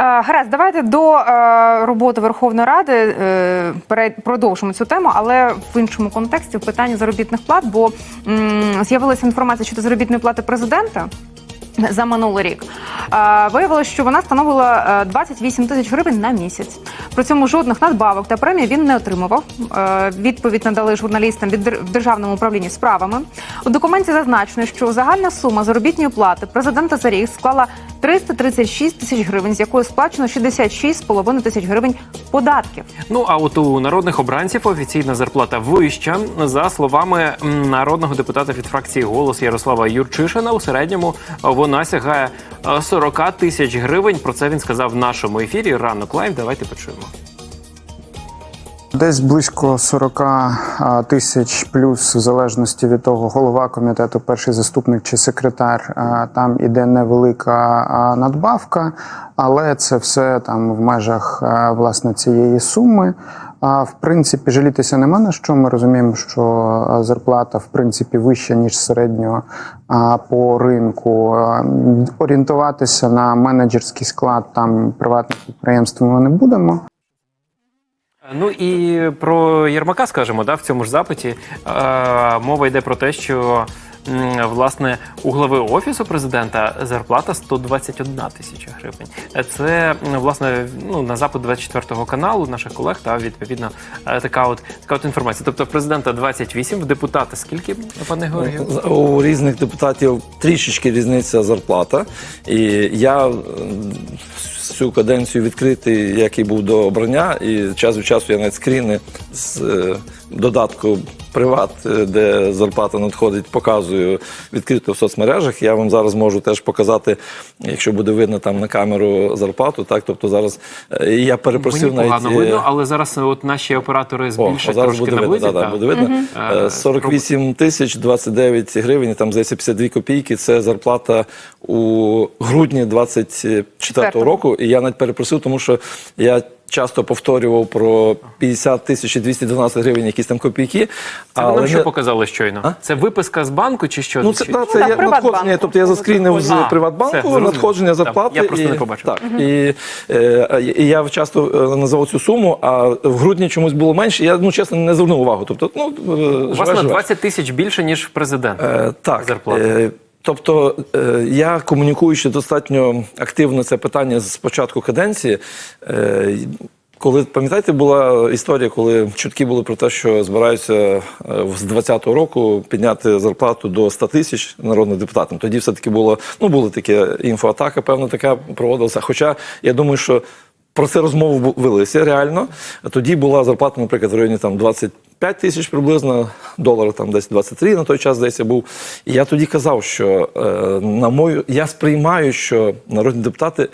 Е, Гаразд, давайте до е, роботи Верховної Ради е, продовжимо цю тему, але в іншому контексті в питанні заробітних плат, бо з'явилася інформація щодо заробітної плати президента. За минулий рік Е, виявилося, що вона становила е, 28 тисяч гривень на місяць. При цьому жодних надбавок та премій він не отримував. Е, Відповідь надали журналістам від державному управлінні справами. У документі зазначено, що загальна сума заробітної плати президента за рік склала 336 тисяч гривень, з якої сплачено 66,5 тисяч гривень податків. Ну а от у народних обранців офіційна зарплата вища. За словами народного депутата від фракції голос Ярослава Юрчишина, у середньому вона сягає е, 40 тисяч гривень. Про це він сказав в нашому ефірі. Ранок лайв. Давайте почуємо. Десь близько 40 тисяч плюс, в залежності від того, голова комітету, перший заступник чи секретар. Там іде невелика надбавка, але це все там в межах власне цієї суми. А в принципі, жалітися нема на що. Ми розуміємо, що зарплата в принципі вища ніж середнього по ринку. Орієнтуватися на менеджерський склад там приватних підприємств ми не будемо. Ну і про Єрмака скажемо, да, в цьому ж запиті. Е, мова йде про те, що власне у глави офісу президента зарплата 121 тисяча гривень. Е, Це власне ну на запит 24 каналу наших колег та відповідно е, така от така от інформація. Тобто в президента 28, в депутата скільки, пане Георгію? У різних депутатів трішечки різниця зарплата. І я всю каденцію відкритий, як і був до обрання, і час від часу я навіть скріни з е, додатку Приват, е, де зарплата надходить, показую відкрито в соцмережах. Я вам зараз можу теж показати, якщо буде видно там на камеру зарплату. Так, тобто зараз е, я перепросив Мені погано навіть. е, видно, але зараз от наші оператори о, зараз трошки буде видно, да, да, буде видно. Е, 48 тисяч 29 гривень, там здається 52 копійки. Це зарплата у грудні 24 Четвертого. року. І я навіть перепросив, тому що я часто повторював про 50 тисяч і 212 гривень, якісь там копійки. Це ви нам що не- показали щойно? Це виписка з банку чи що? Ну, це, Чи- да, це Ну, є так, надходження. Тобто я заскрінив з Приватбанку все, надходження зарплати. Я просто і, не побачив. Так, і, е, і я часто е, називав цю суму, а в грудні чомусь було менше. Я ну чесно не звернув увагу. Тобто, ну У вас живе, на 20 тисяч більше, ніж в президента. Е, так, зарплата. Е, тобто е, я комунікуючи достатньо активно це питання з початку каденції. Е, коли пам'ятаєте, була історія, коли чутки були про те, що збираються е, з 20-го року підняти зарплату до 100 тисяч народним депутатам. Тоді все таки було ну була таке інфоатака, певно, така проводилася. Хоча я думаю, що про це розмови бу- велися реально. Тоді була зарплата, наприклад, в районі там 25 тисяч приблизно, долар там десь 23 на той час здається був. І я тоді казав, що е, на мою я сприймаю, що народні депутати.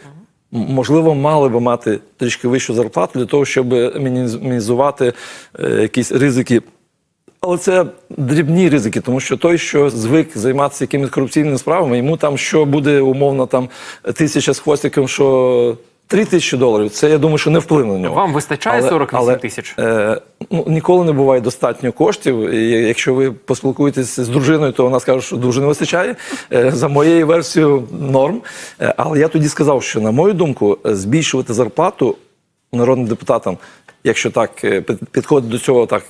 Можливо, мали би мати трішки вищу зарплату для того, щоб мінімізувати е, якісь ризики але це дрібні ризики, тому що той, що звик займатися якимись корупційними справами, йому там що буде умовно там тисяча з хвостиком, що три тисячі доларів. Це я думаю, що не вплине на нього. Вам вистачає 48 тисяч? Е, ну, ніколи не буває достатньо коштів. І якщо ви поспілкуєтесь з дружиною, то вона скаже, що дуже не вистачає. Е, за моєю версією норм. Е, але я тоді сказав, що на мою думку, збільшувати зарплату народним депутатам. Якщо так е, під- підходить до цього так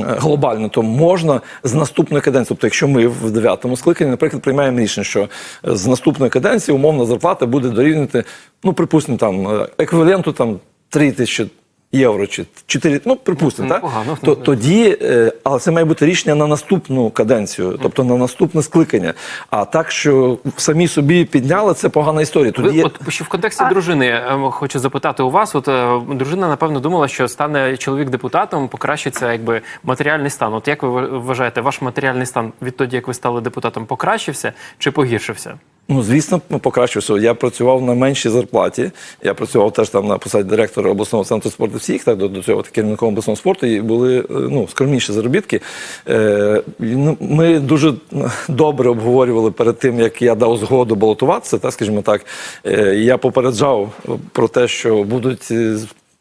глобально, то можна з наступної каденції. Тобто, якщо ми в дев'ятому скликанні, наприклад, приймаємо рішення, що з наступної каденції умовна зарплата буде дорівнювати, ну припустимо, там е, еквіваленту там 3 тисячі євро чи 4, ну припустимо, так? Непогано. То, тоді, е, але це має бути рішення на наступну каденцію, тобто на наступне скликання. А так, що самі собі підняли, це погана історія. Тоді Ви, є- от ще в контексті дружини е, хочу запитати у вас. От е, дружина напевно думала, що стане чоловік депутатом, покращиться якби матеріальний стан. От як ви вважаєте, ваш матеріальний стан відтоді, як ви стали депутатом, покращився чи погіршився? Ну, звісно, покращився. Я працював на меншій зарплаті. Я працював теж там на посаді директора обласного центру спорту всіх, так до, до цього керівником обласного спорту, і були е, ну, скромніші заробітки. Е, ну, ми дуже добре обговорювали перед тим, як я дав згоду балотуватися, так, скажімо так. Е, я попереджав про те, що будуть. е,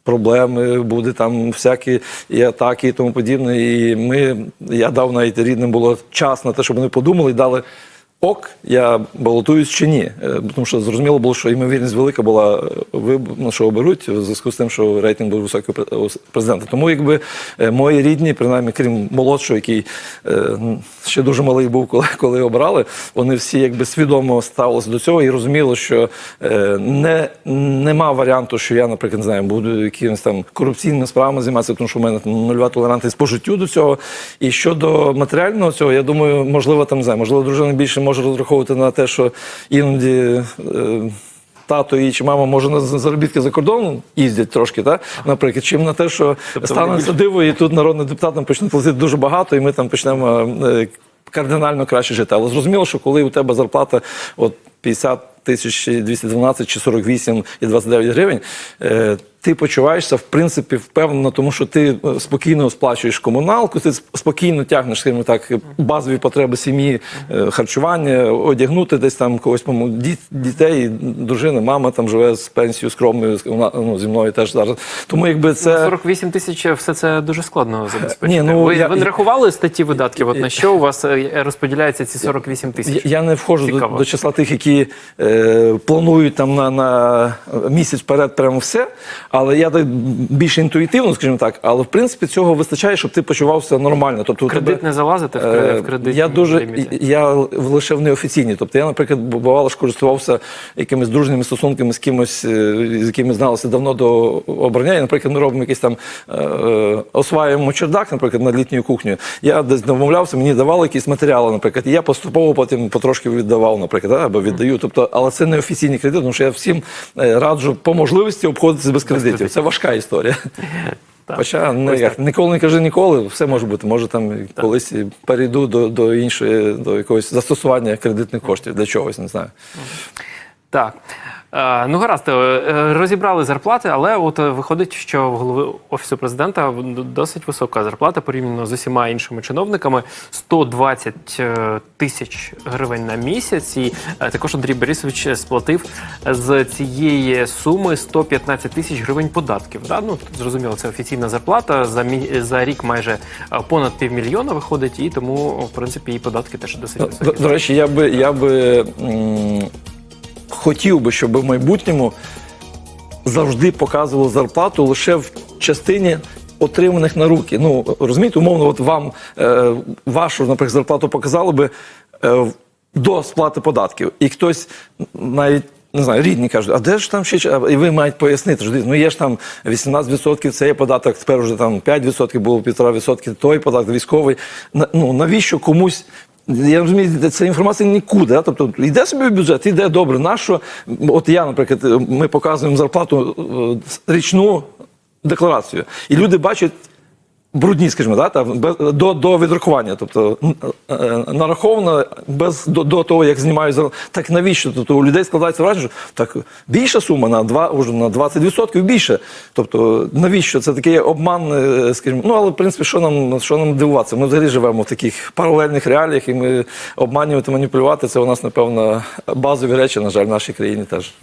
Проблеми, буде там всякі і атаки і тому подібне. І ми, я дав навіть рідним було час на те, щоб вони подумали і дали ок, я балотуюсь чи ні. Е, Тому що зрозуміло було, що ймовірність велика була, е, ну, що оберуть в зв'язку з тим, що рейтинг був високий у президента. Тому якби е, мої рідні, принаймні, крім молодшого, який е, ще дуже малий був, коли, коли обрали, вони всі якби свідомо ставилися до цього і розуміли, що не, нема варіанту, що я, наприклад, не знаю, буду якимось там корупційними справами займатися, тому що в мене нульова толерантність по життю до цього. І щодо матеріального цього, я думаю, можливо, там не знаю, можливо, дружина більше може розраховувати на те, що іноді. Е, Тато і чи мама може на заробітки за кордоном їздять трошки, так? наприклад, чим на те, що Тобто стане це диво, і тут народний депутат нам почне платити дуже багато, і ми там почнемо е, кардинально краще жити. Але зрозуміло, що коли у тебе зарплата от 50 тисяч 212 чи 48 і 29 гривень, е, ти почуваєшся в принципі впевнено, тому що ти е, спокійно сплачуєш комуналку, ти спокійно тягнеш, скажімо так, базові потреби сім'ї, е, харчування, одягнути десь там когось по-моєму, діт- дітей, дружина, мама там живе з пенсією скромною, ну, зі мною теж зараз. Тому якби це 48 тисяч все це дуже складно забезпечити. Ні, ну, ви, я- ви рахували статті видатків? От на що у вас е, розподіляються ці 48 тисяч? я не входжу до, до числа тих, які е, планують там на, на місяць вперед прямо все. Але я так більш інтуїтивно, скажімо так, але в принципі цього вистачає, щоб ти почувався нормально. Тобто Кредит тебе, не залазити в, Е, кредит, в кредит? Я дуже я лише в неофіційні. Тобто я, наприклад, бувало ж користувався якимись дружніми стосунками з кимось, е, з якими зналися давно до обрання. І, наприклад, ми робимо якийсь там е, осваюємо чердак, наприклад, над літньою кухнею. Я десь домовлявся, мені давали якісь матеріали, наприклад, і я поступово потім потрошки віддавав, наприклад, або віддаю. Тобто, але це не офіційні кредити, тому що я всім раджу по можливості обходитися без кредитів. Кредитів. Це важка історія. Так. Хоча ну, як, ніколи не кажи ніколи, все може бути. Може там колись перейду до, до іншої, до якогось застосування кредитних коштів для чогось, не знаю. Так. Е, Ну, гаразд, е, розібрали зарплати, але от е, виходить, що в голови офісу президента досить висока зарплата порівняно з усіма іншими чиновниками 120 е, тисяч гривень на місяць. І е, також Андрій Борисович сплатив з цієї суми 115 тисяч гривень податків. Да? Ну зрозуміло, це офіційна зарплата. За мі- за рік майже е, понад півмільйона виходить, і тому в принципі і податки теж досить Ну, високі. До, речі, я би, я би хотів би, щоб в майбутньому завжди показували зарплату лише в частині. Отриманих на руки. Ну розумієте, умовно, от вам е, вашу, наприклад, зарплату показали би е, до сплати податків, і хтось навіть. Не знаю, рідні кажуть, а де ж там ще і ви мають пояснити, що ну є ж там 18% це є податок, тепер вже там 5% було 1,5% той податок військовий. Ну навіщо комусь я розумію, ця інформація нікуди. Да? Тобто йде собі в бюджет, йде добре. Нащо? От я, наприклад, ми показуємо зарплату е, річну декларацію, і люди бачать. Брудні, скажімо, да, там, без, до, до відрахування, тобто е, нараховано без до, до того, як знімають Так навіщо? Тобто у людей складається враження, що так більша сума на два уже на 20% більше. Тобто навіщо? Це такий обман, е, скажімо. Ну але в принципі, що нам що нам дивуватися? Ми взагалі живемо в таких паралельних реаліях, і ми обманювати, маніпулювати це у нас, напевно, базові речі, на жаль, в нашій країні теж.